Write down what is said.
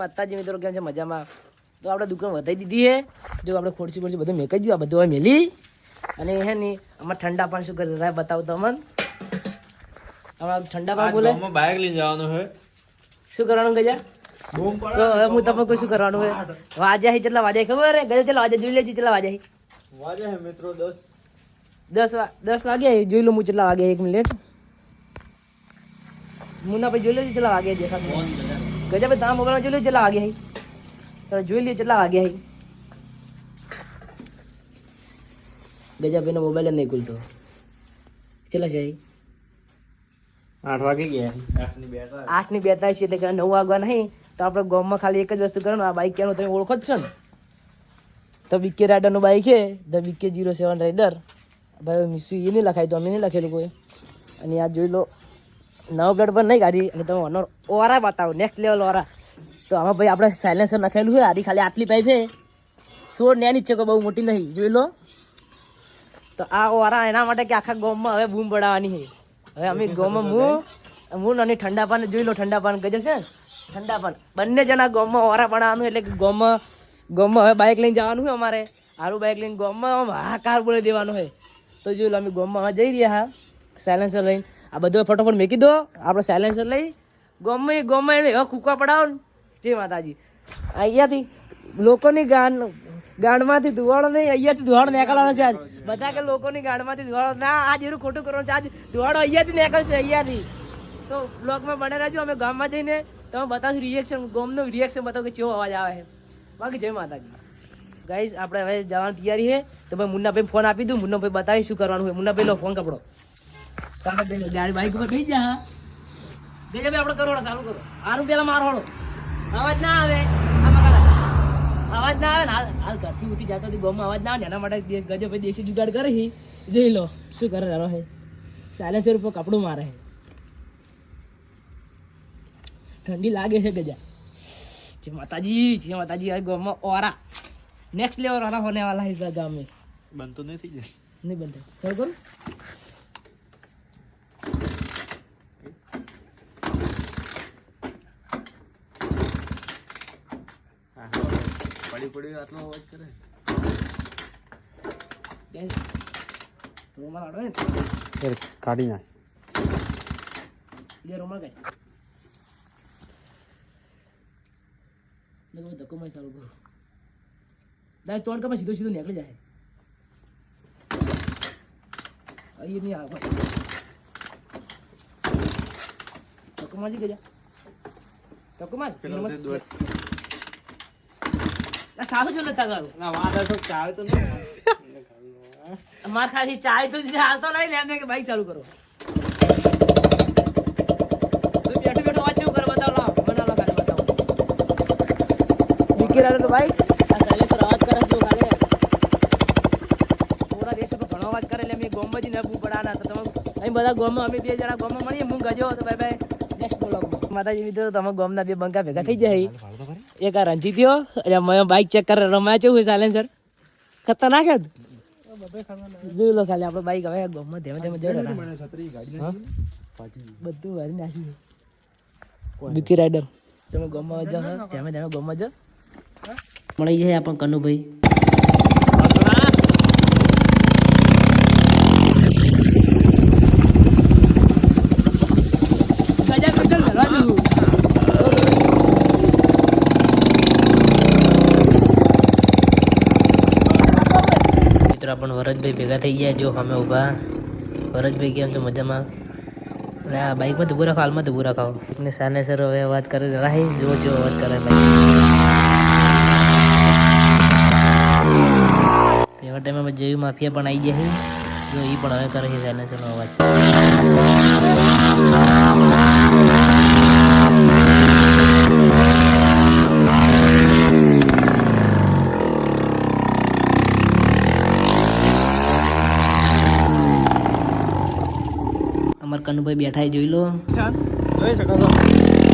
માતાજી મિત્રો કેમ છે મજામાં? તો આપણે દુકાન વધારી દીધી હે જો આપણે ખોડસી ખોડસી બધું મેકાઈ દીધું આ બધું હવે મેલી. અને હે ને અમારે ઠંડા પાણી શું કરી રહ્યા બતાવું તો અમન. આમાં ઠંડા પાણી બોલે. બાઇક લઈને જવાનું હે શું કરવાનું ગજા? તો હવે હું તમને શું કરવાનું હે વાજ્યા હે કેટલા વાજ્યા ખબર હે ગજા ચલો વાજ્યા જોઈ લેજે કેટલા વાજ્યા છે વાજે હે મિત્રો દસ. દસ દસ વાગ્યા જોઈ લો હું કેટલા વાગ્યા એક મિનિટ. મુના ભાઈ જોઈ લેજો કેટલા વાગે દેખાતું. ગજા ભાઈ તારા મોબાઈલમાં જોઈ લો કેટલા વાગ્યા છે તમે જોઈ લઈએ કેટલા વાગ્યા છે ગજા ભાઈનો મોબાઈલ નહીં ખુલતો કેટલા છે આઠ વાગે ગયા. આઠની બેતાલીસ એટલે કે નવ વાગવા નહીં તો આપણે ગામમાં ખાલી એક જ વસ્તુ કરવાનું આ બાઇક ક્યાંનું તમે ઓળખો જ છો ને? તો વિકે રાઇડરનું બાઈક છે the V K zero seven rider ભાઈ મિસુ એ નહીં લખાય તો અમે નહીં લખેલું કોઈ. અને આ જોઈ લો નવ પણ નહીં ગાડી, અને તમે ઓનર ઓરા બતાવો નેક્સ્ટ લેવલ ઓરા. તો આમાં ભાઈ આપણે સાયલેન્સર નાખેલું છે આરી ખાલી આટલી પાઇપ છે. સોળ નેની છે કોઈ બહુ મોટી નહીં, જોઈ લો. તો આ ઓરા એના માટે કે આખા ગામમાં હવે બૂમ પડાવવાની છે. હવે અમે ગોમમાં હું હું અને ઠંડા પાન, જોઈ લો ઠંડા પાન ગજે છે ઠંડા પાન. બંને જણા ગામમાં ઓરા પડાવવાનું એટલે ગોમમાં, ગામમાં હવે બાઇક લઈને જવાનું છે અમારે. સારું બાઇક લઈને ગોમમાં હાકાર બોલી દેવાનું હોય તો જોઈ લો અમે ગામમાં જઈ રહ્યા હા સાયલેન્સર લઈને. આ બધો ફટોફટ મેકી દો. આપણે સાયલેન્સર લઈ. ગમે ગમે એને હવે પડાવો ને. જય માતાજી. અહીંયાથી લોકોની ગાન, ગાંડમાંથી ધુવાડો નહીં, અહીંયાથી ધુવાડો નીકળવાનો છે આજ. બધા કે લોકોની ગાંડમાંથી ધુવાડો, ના આજ એવું ખોટું કરવાનું છે. આજ ધુવાડો અહીંયાથી નીકળશે, અહીંયાથી. તો બ્લોગમાં બને રહેજો, અમે ગામમાં જઈને તમે બતાવશું રિએક્શન ગોમનું રિએક્શન બતાવો કે કેવો અવાજ આવે છે. બાકી જય માતાજી. ગાઈઝ આપણે હવે જવાની તૈયારી છે. તો ભાઈ મુન્નાભાઈ ફોન આપી દઉં. મુન્નાભાઈ બતાવી શું કરવાનું હોય મુન્નાભાઈ લો ફોન કપડો. તમે અવાજ ના આવે. અવાજ ના આવે હાલ હાલ ઘરથી ઉઠી જતો હતી ગોમાં અવાજ ના એના માટે ગજભાઈ દેશી જુગાડ કરે છે. લો શું કરે રહો હે ઉપર કપડું મારે છે. ઠંડી લાગે છે ગજા. જે માતાજી જે માતાજી આ ગોમાં ઓરા. નેક્સ્ટ લેવલ ઓરા હોને વાલા હે ગામ મે બનતો. નહીં કરું? પડી પડી આટલો અવાજ કરે. રૂમાલ આડો ને? કાઢી નાખ. જે રૂમાલ કાઢ. ધક્કો માં ચાલુ કરું. દાદા ત્રણ કમાં સીધો સીધો નીકળી જાય. અહીં નહીં આવે. ધક્કો મારી ગયા ધક્કો માર. ના સારું છે નતા ગારું ના વાદળ તો ચાવે તો નહીં. માર ખાલી ચાય તો જ હાલતો નહીં ને એમને કે ભાઈ ચાલુ કરો. બેઠો બેઠો વાત કેવું કરે બતાવો લાવ ખાલી બતાવો. રાડે તો બાઈક આ સાયલેન્સર અવાજ કરે છે ખાલી. પૂરા દેશ પર ઘણો અવાજ કરે એટલે અમે ગોમમાં જ ન બૂ પડાના તો તમે અહીં બધા ગોમમાં અમે બે જણા ગોમમાં મળીએ હું ગજો તો ભાઈ ભાઈ નેક્સ્ટ બોલો માતાજી મિત્રો તમે ગોમના બે બંકા ભેગા થઈ જાય એક આ રંજી થયો એટલે મેં બાઈક ચેક કરે રમાયા. ચાલે સાયલેન્સર ખતરનાક જ જોઈ લો ખાલી આપણે બાઈક હવે ગોમમાં ધીમે ધીમે જઈ રહ્યા? બધું વારી નાખ્યું બીકી રાઈડર તમે ગોમમાં જાઓ? ધીમે ધીમે ગોમમાં જાઓ. મળી જાય આપણ કનુભાઈ ગજા પેટ્રોલ ભરવા જેવું. મિત્રો પણ વરજભાઈ ભેગા થઈ ગયા જો અમે ઊભા. વરજભાઈ કેમ છો મજામાં? એટલે આ બાઇકમાં તો પૂરા ખાવ હાલમાં તો પૂરા ખાવ ને સાને સર હવે અવાજ કરે રાહી જો જો અવાજ કરે એવા ટાઈમે જેવી માફિયા પણ આવી જાય છે. જો એ પણ હવે કરે છે સાને સરનો અવાજ અમાર કનુભાઈ બેઠા છે, જોઈ લો શાંત જોઈ શકો છો